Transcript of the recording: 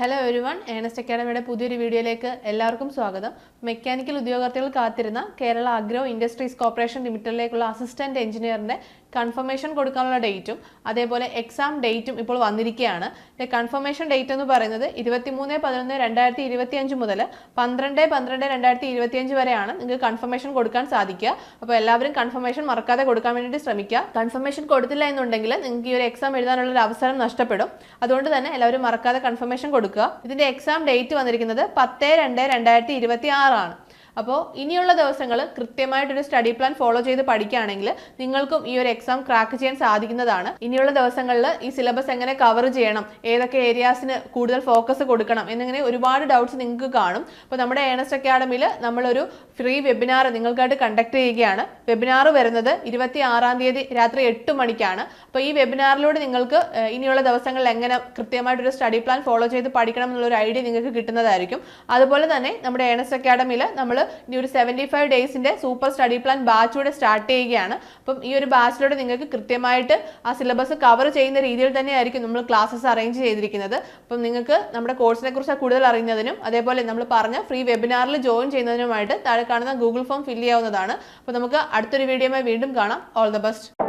Hello everyone Ernest അക്കാഡമിയുടെ പുതിയൊരു വീഡിയോയിലേക്ക് എല്ലാവർക്കും സ്വാഗതം. മെക്കാനിക്കൽ ഉദ്യോഗാർത്ഥികൾ കാത്തിരുന്ന കേരള അഗ്രോ ഇൻഡസ്ട്രീസ് കോർപ്പറേഷൻ ലിമിറ്റഡിലേക്കുള്ള അസിസ്റ്റന്റ് എഞ്ചിനീയറിന്റെ കൺഫർമേഷൻ കൊടുക്കാനുള്ള ഡേറ്റും അതേപോലെ എക്സാം ഡേറ്റും ഇപ്പോൾ വന്നിരിക്കുകയാണ്. കൺഫർമേഷൻ ഡേറ്റ് എന്ന് പറയുന്നത് ഇരുപത്തിമൂന്ന് പതിനൊന്ന് രണ്ടായിരത്തി ഇരുപത്തി അഞ്ച് മുതൽ പന്ത്രണ്ട് പന്ത്രണ്ട് രണ്ടായിരത്തി ഇരുപത്തി അഞ്ച് വരെയാണ് നിങ്ങൾക്ക് കൺഫർമേഷൻ കൊടുക്കാൻ സാധിക്കുക. അപ്പോൾ എല്ലാവരും കൺഫർമേഷൻ മറക്കാതെ കൊടുക്കാൻ വേണ്ടിയിട്ട് ശ്രമിക്കുക. കൺഫർമേഷൻ കൊടുത്തില്ല എന്നുണ്ടെങ്കിൽ നിങ്ങൾക്ക് ഈ ഒരു എക്സാം എഴുതാനുള്ള ഒരു അവസരം നഷ്ടപ്പെടും. അതുകൊണ്ട് തന്നെ എല്ലാവരും മറക്കാതെ കൺഫർമേഷൻ കൊടുക്കുക. ഇതിന്റെ എക്സാം ഡേറ്റ് വന്നിരിക്കുന്നത് പത്ത് രണ്ട് രണ്ടായിരത്തി ഇരുപത്തി ആറാണ് അപ്പോൾ ഇനിയുള്ള ദിവസങ്ങൾ കൃത്യമായിട്ടൊരു സ്റ്റഡി പ്ലാൻ ഫോളോ ചെയ്ത് പഠിക്കുകയാണെങ്കിൽ നിങ്ങൾക്കും ഈ ഒരു എക്സാം ക്രാക്ക് ചെയ്യാൻ സാധിക്കുന്നതാണ്. ഇനിയുള്ള ദിവസങ്ങളിൽ ഈ സിലബസ് എങ്ങനെ കവർ ചെയ്യണം ഏതൊക്കെ ഏരിയാസിന് കൂടുതൽ ഫോക്കസ് കൊടുക്കണം എന്നിങ്ങനെ ഒരുപാട് ഡൗട്ട്സ് നിങ്ങൾക്ക് കാണും. അപ്പോൾ നമ്മുടെ ഏണസ്റ്റ് അക്കാഡമിയിൽ നമ്മളൊരു ഫ്രീ വെബിനാർ നിങ്ങൾക്കായിട്ട് കണ്ടക്ട് ചെയ്യുകയാണ്. വെബിനാർ വരുന്നത് ഇരുപത്തി ആറാം തീയതി രാത്രി എട്ട് മണിക്കാണ്. അപ്പോൾ ഈ വെബിനാറിലൂടെ നിങ്ങൾക്ക് ഇനിയുള്ള ദിവസങ്ങളിൽ എങ്ങനെ കൃത്യമായിട്ടൊരു സ്റ്റഡി പ്ലാൻ ഫോളോ ചെയ്ത് പഠിക്കണം എന്നുള്ളൊരു ഐഡിയ നിങ്ങൾക്ക് കിട്ടുന്നതായിരിക്കും. അതുപോലെ തന്നെ നമ്മുടെ ഏണസ്റ്റ് അക്കാഡമിയിൽ നമ്മൾ ഇനി ഒരു സെവന്റി ഫൈവ് ഡേയ്സിന്റെ സൂപ്പർ സ്റ്റഡി പ്ലാൻ ബാച്ചിലൂടെ സ്റ്റാർട്ട് ചെയ്യുകയാണ്. അപ്പം ഈ ഒരു ബാച്ചിലൂടെ നിങ്ങൾക്ക് കൃത്യമായിട്ട് ആ സിലബസ് കവർ ചെയ്യുന്ന രീതിയിൽ തന്നെയായിരിക്കും നമ്മൾ ക്ലാസ്സസ് അറേഞ്ച് ചെയ്തിരിക്കുന്നത്. അപ്പം നിങ്ങൾക്ക് നമ്മുടെ കോഴ്സിനെ കുറിച്ച് കൂടുതൽ അറിയുന്നതിനും അതേപോലെ നമ്മൾ പറഞ്ഞ ഫ്രീ വെബിനാറിൽ ജോയിൻ ചെയ്യുന്നതിനുമായിട്ട് താഴെ കാണുന്ന ഗൂഗിൾ ഫോം ഫില്ല് ചെയ്യാവുന്നതാണ്. അപ്പോൾ നമുക്ക് അടുത്തൊരു വീഡിയോയുമായി വീണ്ടും കാണാം. All the best